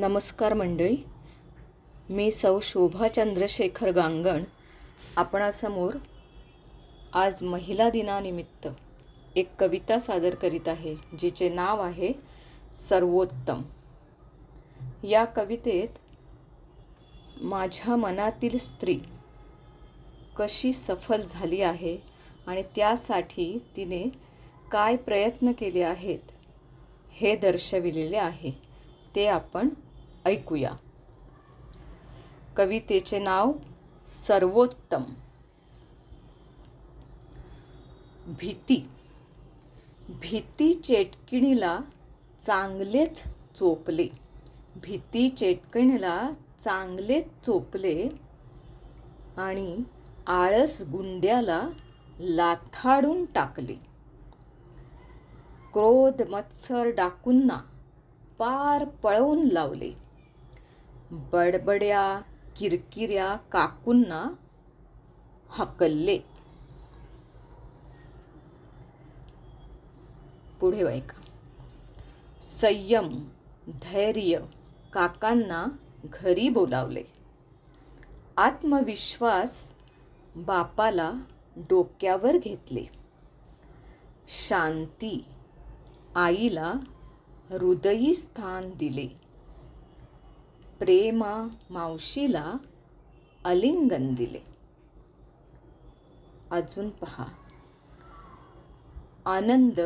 नमस्कार मंडळी. मी सौ शोभा चंद्रशेखर गांगण आपणासमोर आज महिला दिनानिमित्त एक कविता सादर करीत आहे जिचे नाव आहे सर्वोत्तम. या कवितेत माझ्या मनातील स्त्री कशी सफल झाली आहे आणि त्यासाठी तिने काय प्रयत्न केले आहेत हे दर्शविलेले आहे. ते आपण ऐकूया. कवितेचे नाव सर्वोत्तम. भीती. भीती चेटकिणीला चांगलेच चोपले. भीती चेटकिणीला चांगलेच चोपले आणि आळस गुंड्याला लाथाडून टाकले. क्रोध मत्सर डाकूंना पार पळवून लावले. बडबड्या किरकिऱ्या काकूंना हकलले. पुढे ऐका संयम धैर्य काकांना घरी बोलावले. आत्मविश्वास बापाला डोक्यावर घेतले. शांती आईला हृदयी स्थान दिले. प्रेमा मावशीला अलिंगन दिले. अजून पहा. आनंद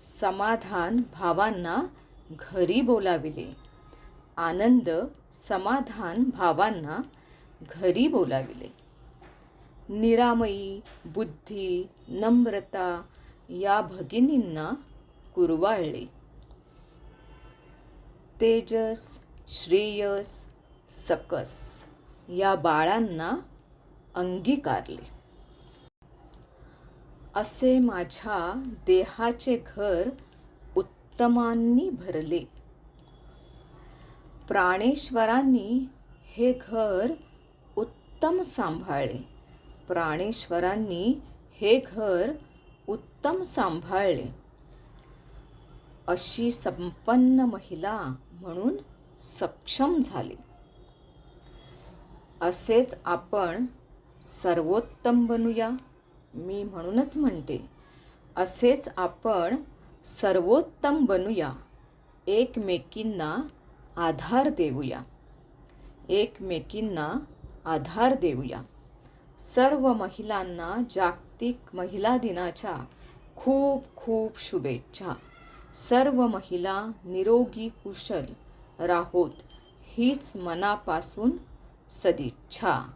समाधान भावांना घरी बोलाविले. आनंद समाधान भावांना घरी बोलाविले. निरामयी बुद्धी नम्रता या भगिनींना कुरवाळले. तेजस श्रेयस सकस या बाळांना अंगीकारले. असे माझ्या देहाचे घर उत्तमांनी भरले. प्राणेश्वरांनी हे घर उत्तम सांभाळले. प्राणेश्वरांनी हे घर उत्तम सांभाळले. अशी संपन्न महिला म्हणून सक्षम झाले. असेच आपण सर्वोत्तम बनूया मी म्हणूनच म्हणते. असेच आपण सर्वोत्तम बनूया एकमेकींना आधार देऊया. एकमेकींना आधार देऊया. सर्व महिलांना जागतिक महिला दिनाच्या खूप खूप शुभेच्छा. सर्व महिला निरोगी कुशल राहोत. हीच मनापासून सदिच्छा.